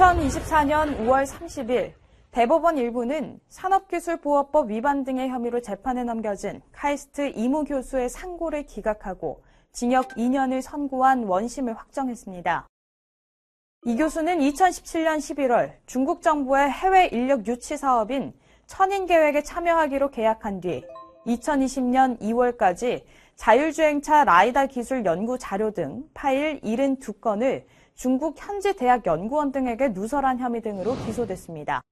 (2024년 5월 30일) 대법원 일부는 산업기술보호법 위반 등의 혐의로 재판에 넘겨진 카이스트 이무 교수의 상고를 기각하고 징역 2년을 선고한 원심을 확정했습니다. 이 교수는 2017년 11월 중국 정부의 해외 인력 유치 사업인 천인 계획에 참여하기로 계약한 뒤 2020년 2월까지 자율주행차 라이다 기술 연구 자료 등 파일 72건을 중국 현지 대학 연구원 등에게 누설한 혐의 등으로 기소됐습니다.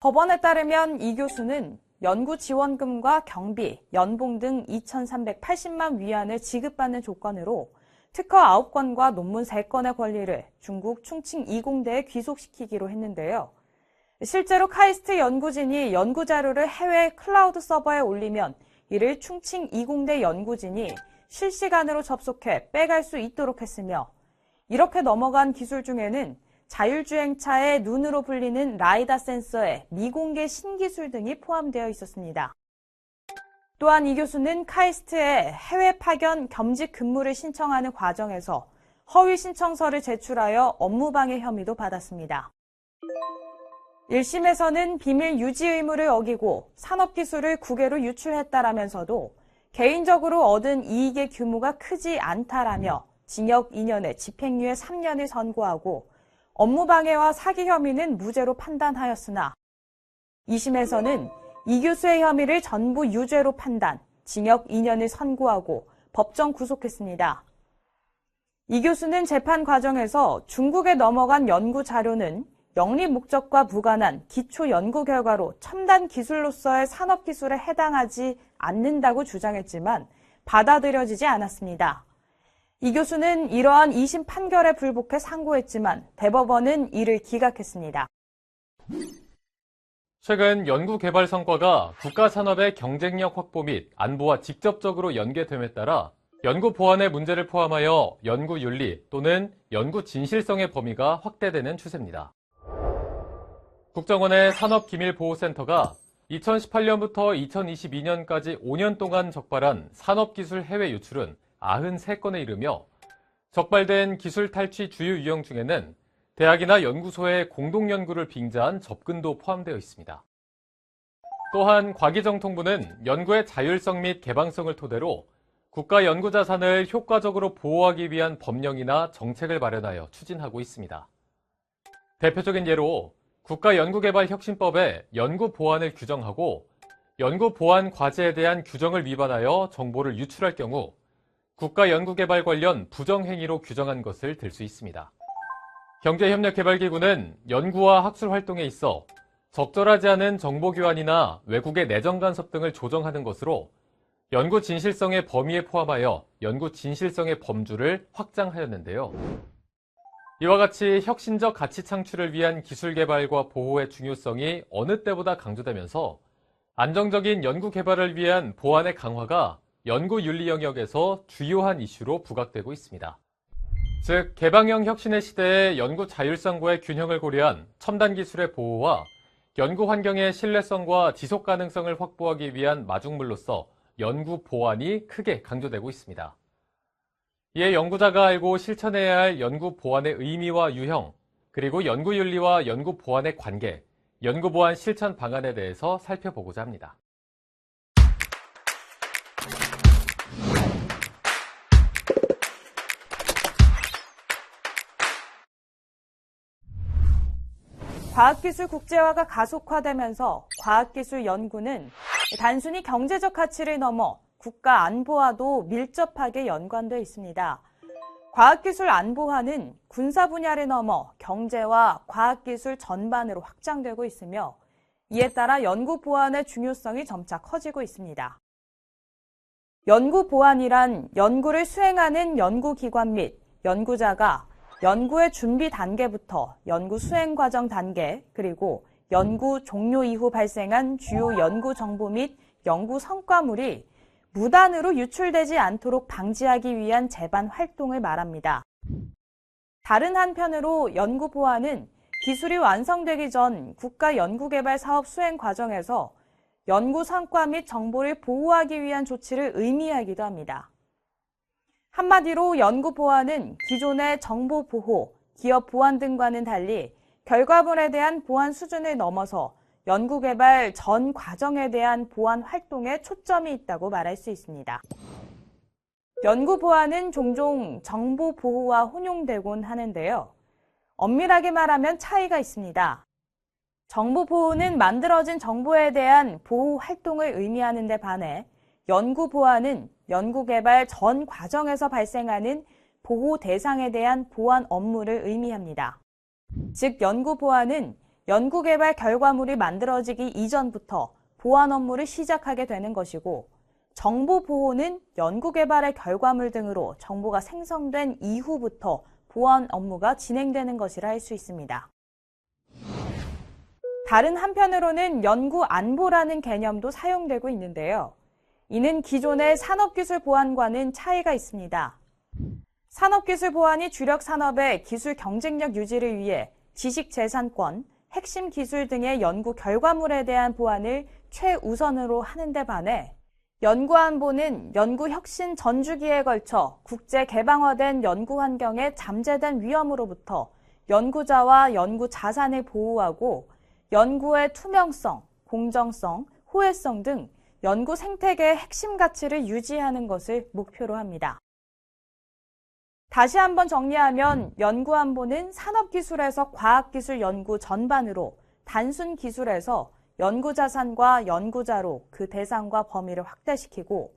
법원에 따르면 이 교수는 연구 지원금과 경비, 연봉 등 2,380만 위안을 지급받는 조건으로 특허 9건과 논문 3건의 권리를 중국 충칭 이공대에 귀속시키기로 했는데요. 실제로 카이스트 연구진이 연구 자료를 해외 클라우드 서버에 올리면 이를 충칭 이공대 연구진이 실시간으로 접속해 빼갈 수 있도록 했으며 이렇게 넘어간 기술 중에는 자율주행차의 눈으로 불리는 라이다 센서의 미공개 신기술 등이 포함되어 있었습니다. 또한 이 교수는 카이스트에 해외 파견 겸직 근무를 신청하는 과정에서 허위 신청서를 제출하여 업무방해 혐의도 받았습니다. 1심에서는 비밀 유지 의무를 어기고 산업기술을 국외로 유출했다라면서도 개인적으로 얻은 이익의 규모가 크지 않다라며 징역 2년에 집행유예 3년을 선고하고 업무방해와 사기 혐의는 무죄로 판단하였으나 2심에서는 이 교수의 혐의를 전부 유죄로 판단, 징역 2년을 선고하고 법정 구속했습니다. 이 교수는 재판 과정에서 중국에 넘어간 연구 자료는 영리 목적과 무관한 기초 연구 결과로 첨단 기술로서의 산업 기술에 해당하지 않는다고 주장했지만 받아들여지지 않았습니다. 이 교수는 이러한 2심 판결에 불복해 상고했지만 대법원은 이를 기각했습니다. 최근 연구 개발 성과가 국가 산업의 경쟁력 확보 및 안보와 직접적으로 연계됨에 따라 연구 보안의 문제를 포함하여 연구 윤리 또는 연구 진실성의 범위가 확대되는 추세입니다. 국정원의 산업기밀보호센터가 2018년부터 2022년까지 5년 동안 적발한 산업기술 해외 유출은 93건에 이르며 적발된 기술 탈취 주요 유형 중에는 대학이나 연구소의 공동 연구를 빙자한 접근도 포함되어 있습니다. 또한 과기정통부는 연구의 자율성 및 개방성을 토대로 국가 연구 자산을 효과적으로 보호하기 위한 법령이나 정책을 마련하여 추진하고 있습니다. 대표적인 예로 국가연구개발혁신법에 연구 보안을 규정하고 연구 보안 과제에 대한 규정을 위반하여 정보를 유출할 경우 국가연구개발 관련 부정행위로 규정한 것을 들 수 있습니다. 경제협력개발기구는 연구와 학술 활동에 있어 적절하지 않은 정보 교환이나 외국의 내정 간섭 등을 조정하는 것으로 연구 진실성의 범위에 포함하여 연구 진실성의 범주를 확장하였는데요. 이와 같이 혁신적 가치 창출을 위한 기술 개발과 보호의 중요성이 어느 때보다 강조되면서 안정적인 연구 개발을 위한 보안의 강화가 연구 윤리 영역에서 주요한 이슈로 부각되고 있습니다. 즉, 개방형 혁신의 시대에 연구 자율성과의 균형을 고려한 첨단 기술의 보호와 연구 환경의 신뢰성과 지속 가능성을 확보하기 위한 마중물로서 연구 보안이 크게 강조되고 있습니다. 이에 연구자가 알고 실천해야 할 연구 보안의 의미와 유형, 그리고 연구 윤리와 연구 보안의 관계, 연구 보안 실천 방안에 대해서 살펴보고자 합니다. 과학기술 국제화가 가속화되면서 과학기술 연구는 단순히 경제적 가치를 넘어 국가 안보와도 밀접하게 연관되어 있습니다. 과학기술 안보화는 군사 분야를 넘어 경제와 과학기술 전반으로 확장되고 있으며 이에 따라 연구 보안의 중요성이 점차 커지고 있습니다. 연구 보안이란 연구를 수행하는 연구기관 및 연구자가 연구의 준비 단계부터 연구 수행 과정 단계, 그리고 연구 종료 이후 발생한 주요 연구 정보 및 연구 성과물이 무단으로 유출되지 않도록 방지하기 위한 재반 활동을 말합니다. 다른 한편으로 연구 보안은 기술이 완성되기 전 국가 연구개발 사업 수행 과정에서 연구 성과 및 정보를 보호하기 위한 조치를 의미하기도 합니다. 한마디로 연구 보안은 기존의 정보 보호, 기업 보안 등과는 달리 결과물에 대한 보안 수준을 넘어서 연구 개발 전 과정에 대한 보안 활동에 초점이 있다고 말할 수 있습니다. 연구 보안은 종종 정보 보호와 혼용되곤 하는데요. 엄밀하게 말하면 차이가 있습니다. 정보 보호는 만들어진 정보에 대한 보호 활동을 의미하는 데 반해 연구 보안은 연구 개발 전 과정에서 발생하는 보호 대상에 대한 보안 업무를 의미합니다. 즉, 연구 보안은 연구 개발 결과물이 만들어지기 이전부터 보안 업무를 시작하게 되는 것이고, 정보 보호는 연구 개발의 결과물 등으로 정보가 생성된 이후부터 보안 업무가 진행되는 것이라 할 수 있습니다. 다른 한편으로는 연구 안보라는 개념도 사용되고 있는데요. 이는 기존의 산업기술 보안과는 차이가 있습니다. 산업기술 보안이 주력 산업의 기술 경쟁력 유지를 위해 지식재산권, 핵심 기술 등의 연구 결과물에 대한 보안을 최우선으로 하는 데 반해 연구안보는 연구 혁신 전주기에 걸쳐 국제 개방화된 연구 환경에 잠재된 위험으로부터 연구자와 연구 자산을 보호하고 연구의 투명성, 공정성, 호혜성 등 연구 생태계의 핵심 가치를 유지하는 것을 목표로 합니다. 다시 한번 정리하면 연구안보는 산업기술에서 과학기술 연구 전반으로 단순 기술에서 연구자산과 연구자로 그 대상과 범위를 확대시키고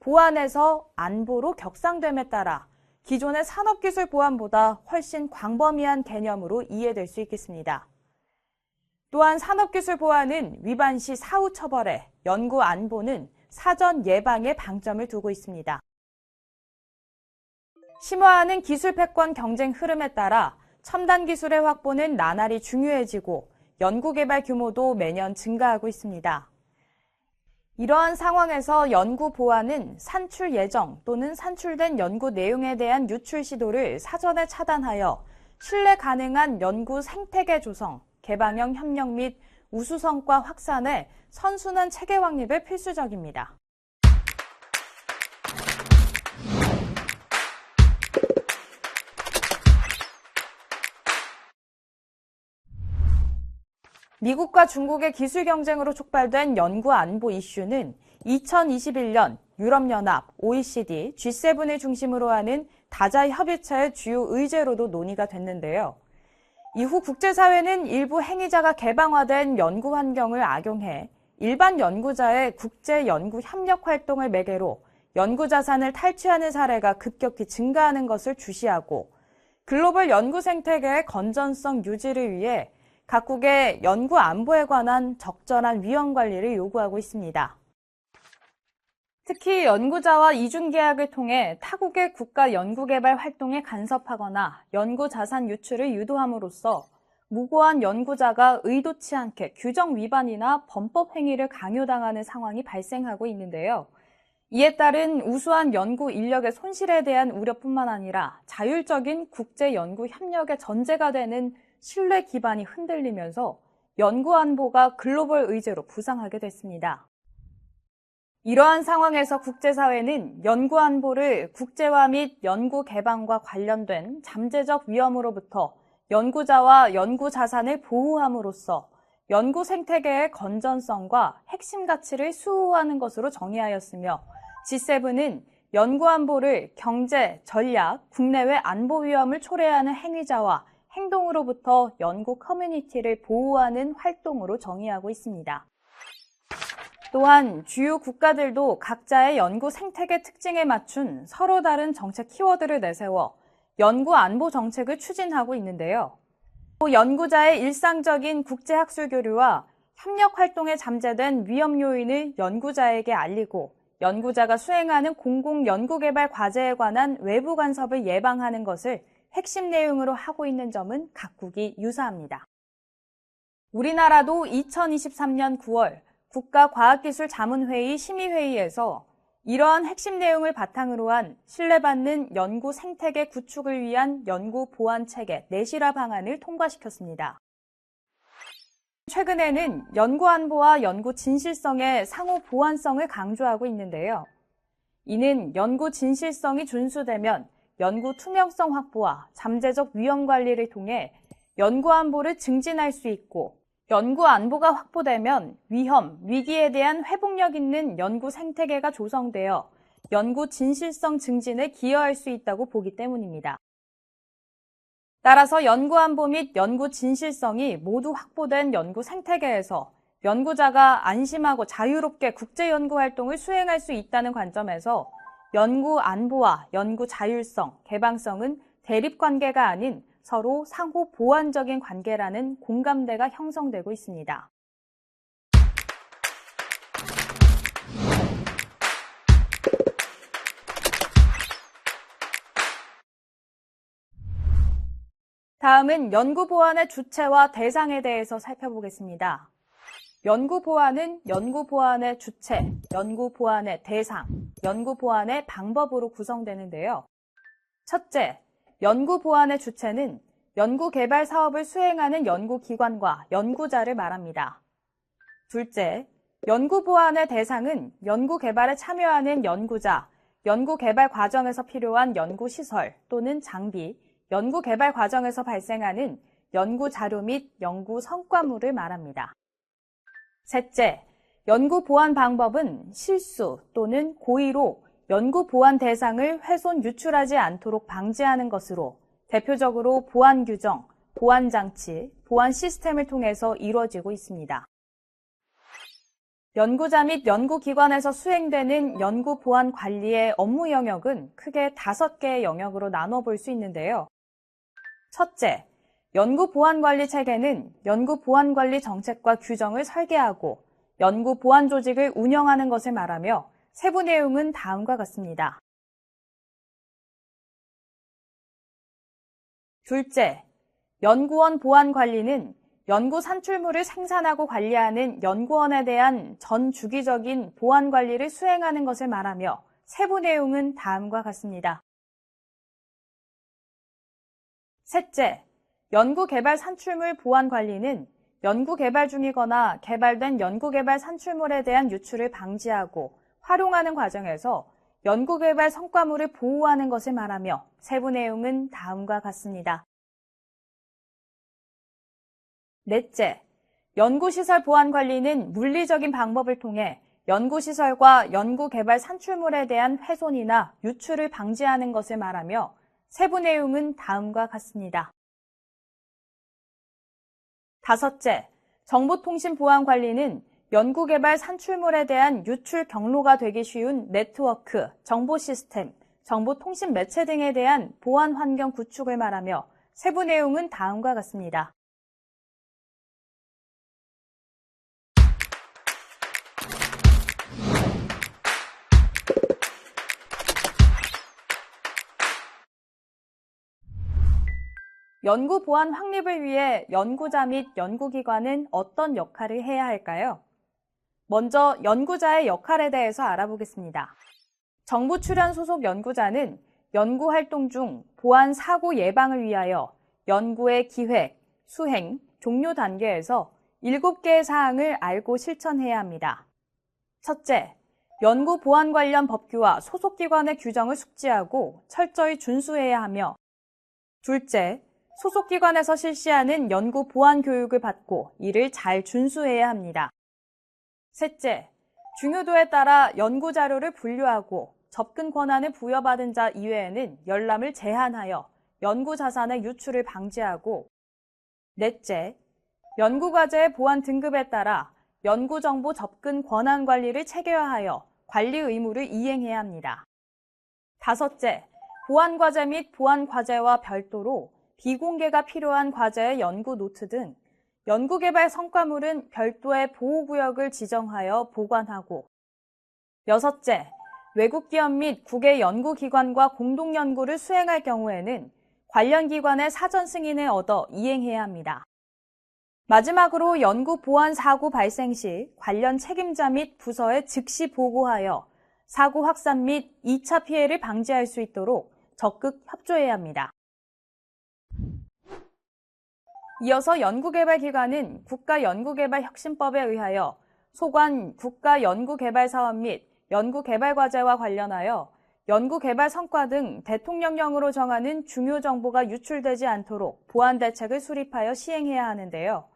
보안에서 안보로 격상됨에 따라 기존의 산업기술 보안보다 훨씬 광범위한 개념으로 이해될 수 있겠습니다. 또한 산업기술 보안은 위반 시 사후 처벌에 연구 안보는 사전 예방에 방점을 두고 있습니다. 심화하는 기술 패권 경쟁 흐름에 따라 첨단 기술의 확보는 나날이 중요해지고 연구개발 규모도 매년 증가하고 있습니다. 이러한 상황에서 연구 보안은 산출 예정 또는 산출된 연구 내용에 대한 유출 시도를 사전에 차단하여 신뢰 가능한 연구 생태계 조성, 개방형 협력 및 우수 성과 확산에 선순환 체계 확립이 필수적입니다. 미국과 중국의 기술 경쟁으로 촉발된 연구 안보 이슈는 2021년 유럽연합, OECD, G7을 중심으로 하는 다자 협의체의 주요 의제로도 논의가 됐는데요. 이후 국제사회는 일부 행위자가 개방화된 연구 환경을 악용해 일반 연구자의 국제 연구 협력 활동을 매개로 연구 자산을 탈취하는 사례가 급격히 증가하는 것을 주시하고 글로벌 연구 생태계의 건전성 유지를 위해 각국의 연구 안보에 관한 적절한 위험 관리를 요구하고 있습니다. 특히 연구자와 이중 계약을 통해 타국의 국가 연구개발 활동에 간섭하거나 연구 자산 유출을 유도함으로써 무고한 연구자가 의도치 않게 규정 위반이나 범법 행위를 강요당하는 상황이 발생하고 있는데요. 이에 따른 우수한 연구 인력의 손실에 대한 우려뿐만 아니라 자율적인 국제 연구 협력의 전제가 되는 신뢰 기반이 흔들리면서 연구 안보가 글로벌 의제로 부상하게 됐습니다. 이러한 상황에서 국제사회는 연구 안보를 국제화 및 연구 개방과 관련된 잠재적 위험으로부터 연구자와 연구 자산을 보호함으로써 연구 생태계의 건전성과 핵심 가치를 수호하는 것으로 정의하였으며 G7은 연구 안보를 경제, 전략, 국내외 안보 위험을 초래하는 행위자와 행동으로부터 연구 커뮤니티를 보호하는 활동으로 정의하고 있습니다. 또한 주요 국가들도 각자의 연구 생태계 특징에 맞춘 서로 다른 정책 키워드를 내세워 연구 안보 정책을 추진하고 있는데요. 연구자의 일상적인 국제학술 교류와 협력 활동에 잠재된 위험 요인을 연구자에게 알리고 연구자가 수행하는 공공 연구개발 과제에 관한 외부 간섭을 예방하는 것을 핵심 내용으로 하고 있는 점은 각국이 유사합니다. 우리나라도 2023년 9월 국가과학기술자문회의 심의회의에서 이러한 핵심 내용을 바탕으로 한 신뢰받는 연구 생태계 구축을 위한 연구 보안 체계 내실화 방안을 통과시켰습니다. 최근에는 연구 안보와 연구 진실성의 상호 보완성을 강조하고 있는데요. 이는 연구 진실성이 준수되면 연구 투명성 확보와 잠재적 위험 관리를 통해 연구 안보를 증진할 수 있고 연구 안보가 확보되면 위험, 위기에 대한 회복력 있는 연구 생태계가 조성되어 연구 진실성 증진에 기여할 수 있다고 보기 때문입니다. 따라서 연구 안보 및 연구 진실성이 모두 확보된 연구 생태계에서 연구자가 안심하고 자유롭게 국제 연구 활동을 수행할 수 있다는 관점에서 연구 안보와 연구 자율성, 개방성은 대립 관계가 아닌 서로 상호 보완적인 관계라는 공감대가 형성되고 있습니다. 다음은 연구 보완의 주체와 대상에 대해서 살펴보겠습니다. 연구 보완은 연구 보완의 주체, 연구 보완의 대상, 연구 보완의 방법으로 구성되는데요. 첫째, 연구 보완의 주체는 연구 개발 사업을 수행하는 연구기관과 연구자를 말합니다. 둘째, 연구 보완의 대상은 연구 개발에 참여하는 연구자, 연구 개발 과정에서 필요한 연구 시설 또는 장비, 연구 개발 과정에서 발생하는 연구 자료 및 연구 성과물을 말합니다. 셋째, 연구 보완 방법은 실수 또는 고의로 연구 보완 대상을 훼손 유출하지 않도록 방지하는 것으로 대표적으로 보안 규정, 보안 장치, 보안 시스템을 통해서 이루어지고 있습니다. 연구자 및 연구기관에서 수행되는 연구 보안 관리의 업무 영역은 크게 다섯 개의 영역으로 나눠볼 수 있는데요. 첫째, 연구 보안 관리 체계는 연구 보안 관리 정책과 규정을 설계하고 연구 보안 조직을 운영하는 것을 말하며 세부 내용은 다음과 같습니다. 둘째, 연구원 보안 관리는 연구 산출물을 생산하고 관리하는 연구원에 대한 전 주기적인 보안 관리를 수행하는 것을 말하며 세부 내용은 다음과 같습니다. 셋째, 연구개발 산출물 보안 관리는 연구개발 중이거나 개발된 연구개발 산출물에 대한 유출을 방지하고 활용하는 과정에서 연구개발 성과물을 보호하는 것을 말하며 세부 내용은 다음과 같습니다. 넷째, 연구시설 보안 관리는 물리적인 방법을 통해 연구시설과 연구개발 산출물에 대한 훼손이나 유출을 방지하는 것을 말하며 세부 내용은 다음과 같습니다. 다섯째, 정보통신 보안 관리는 연구개발 산출물에 대한 유출 경로가 되기 쉬운 네트워크, 정보 시스템, 정보통신 매체 등에 대한 보안 환경 구축을 말하며 세부 내용은 다음과 같습니다. 연구 보안 확립을 위해 연구자 및 연구기관은 어떤 역할을 해야 할까요? 먼저 연구자의 역할에 대해서 알아보겠습니다. 정부 출연 소속 연구자는 연구 활동 중 보안 사고 예방을 위하여 연구의 기획, 수행, 종료 단계에서 7개의 사항을 알고 실천해야 합니다. 첫째, 연구 보안 관련 법규와 소속 기관의 규정을 숙지하고 철저히 준수해야 하며 둘째, 소속 기관에서 실시하는 연구 보안 교육을 받고 이를 잘 준수해야 합니다. 셋째, 중요도에 따라 연구 자료를 분류하고 접근 권한을 부여받은 자 이외에는 열람을 제한하여 연구 자산의 유출을 방지하고 넷째, 연구 과제의 보안 등급에 따라 연구 정보 접근 권한 관리를 체계화하여 관리 의무를 이행해야 합니다. 다섯째, 보안 과제 및 보안 과제와 별도로 비공개가 필요한 과제의 연구 노트 등 연구개발 성과물은 별도의 보호구역을 지정하여 보관하고 여섯째, 외국 기업 및 국외 연구기관과 공동연구를 수행할 경우에는 관련 기관의 사전 승인을 얻어 이행해야 합니다. 마지막으로 연구 보안 사고 발생 시 관련 책임자 및 부서에 즉시 보고하여 사고 확산 및 2차 피해를 방지할 수 있도록 적극 협조해야 합니다. 이어서 연구개발기관은 국가연구개발혁신법에 의하여 소관 국가연구개발사업 및 연구개발과제와 관련하여 연구개발 성과 등 대통령령으로 정하는 중요 정보가 유출되지 않도록 보안 대책을 수립하여 시행해야 하는데요.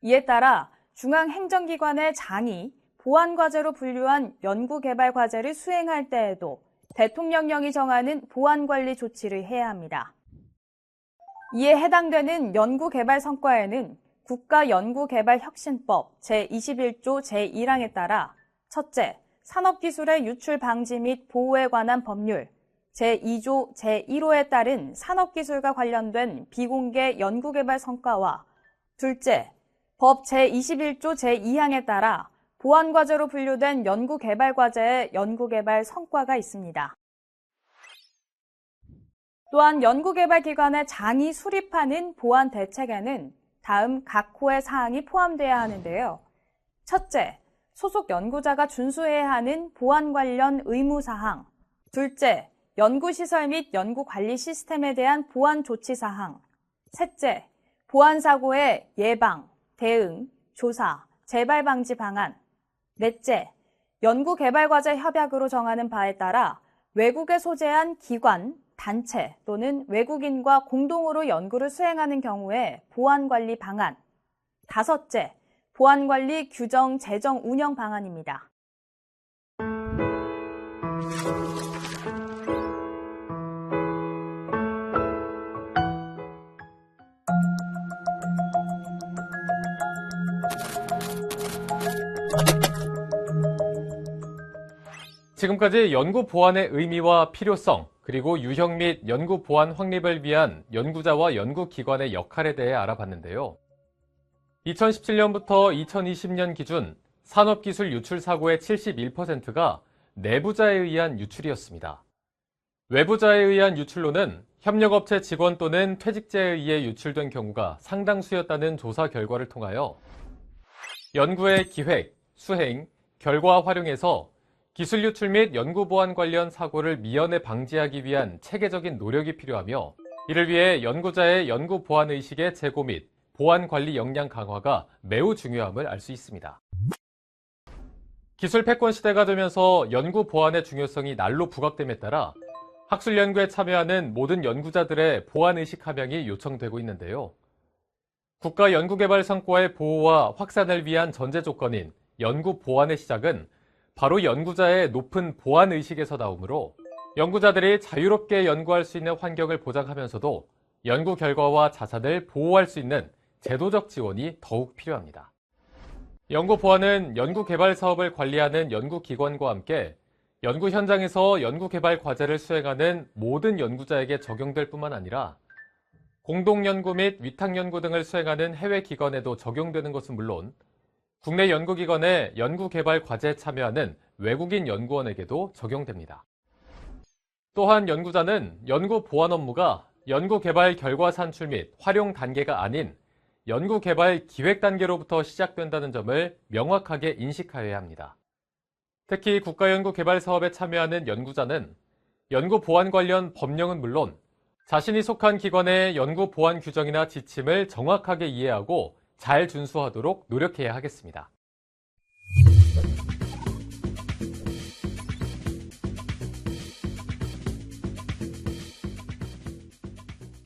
이에 따라 중앙행정기관의 장이 보안과제로 분류한 연구개발과제를 수행할 때에도 대통령령이 정하는 보안관리 조치를 해야 합니다. 이에 해당되는 연구개발 성과에는 국가연구개발혁신법 제21조 제1항에 따라 첫째, 산업기술의 유출 방지 및 보호에 관한 법률 제2조 제1호에 따른 산업기술과 관련된 비공개 연구개발 성과와 둘째, 법 제21조 제2항에 따라 보안과제로 분류된 연구개발과제의 연구개발 성과가 있습니다. 또한 연구개발기관의 장이 수립하는 보안 대책에는 다음 각 호의 사항이 포함되어야 하는데요. 첫째, 소속 연구자가 준수해야 하는 보안 관련 의무 사항. 둘째, 연구시설 및 연구관리 시스템에 대한 보안 조치 사항. 셋째, 보안사고의 예방, 대응, 조사, 재발 방지 방안. 넷째, 연구개발과제 협약으로 정하는 바에 따라 외국에 소재한 기관, 단체 또는 외국인과 공동으로 연구를 수행하는 경우에 보안관리 방안. 다섯째, 보안관리 규정 제정 운영 방안입니다. 지금까지 연구 보안의 의미와 필요성, 그리고 유형 및 연구 보안 확립을 위한 연구자와 연구기관의 역할에 대해 알아봤는데요. 2017년부터 2020년 기준 산업기술 유출 사고의 71%가 내부자에 의한 유출이었습니다. 외부자에 의한 유출로는 협력업체 직원 또는 퇴직자에 의해 유출된 경우가 상당수였다는 조사 결과를 통하여 연구의 기획, 수행, 결과 활용에서 기술 유출 및 연구 보안 관련 사고를 미연에 방지하기 위한 체계적인 노력이 필요하며 이를 위해 연구자의 연구 보안 의식의 제고 및 보안 관리 역량 강화가 매우 중요함을 알 수 있습니다. 기술 패권 시대가 되면서 연구 보안의 중요성이 날로 부각됨에 따라 학술 연구에 참여하는 모든 연구자들의 보안 의식 함양이 요청되고 있는데요. 국가 연구개발 성과의 보호와 확산을 위한 전제 조건인 연구 보안의 시작은 바로 연구자의 높은 보안 의식에서 나오므로 연구자들이 자유롭게 연구할 수 있는 환경을 보장하면서도 연구 결과와 자산을 보호할 수 있는 제도적 지원이 더욱 필요합니다. 연구 보안은 연구 개발 사업을 관리하는 연구기관과 함께 연구 현장에서 연구 개발 과제를 수행하는 모든 연구자에게 적용될 뿐만 아니라 공동 연구 및 위탁 연구 등을 수행하는 해외 기관에도 적용되는 것은 물론 국내 연구기관의 연구개발 과제에 참여하는 외국인 연구원에게도 적용됩니다. 또한 연구자는 연구 보안 업무가 연구개발 결과 산출 및 활용 단계가 아닌 연구개발 기획 단계로부터 시작된다는 점을 명확하게 인식하여야 합니다. 특히 국가연구개발 사업에 참여하는 연구자는 연구 보안 관련 법령은 물론 자신이 속한 기관의 연구 보안 규정이나 지침을 정확하게 이해하고 잘 준수하도록 노력해야 하겠습니다.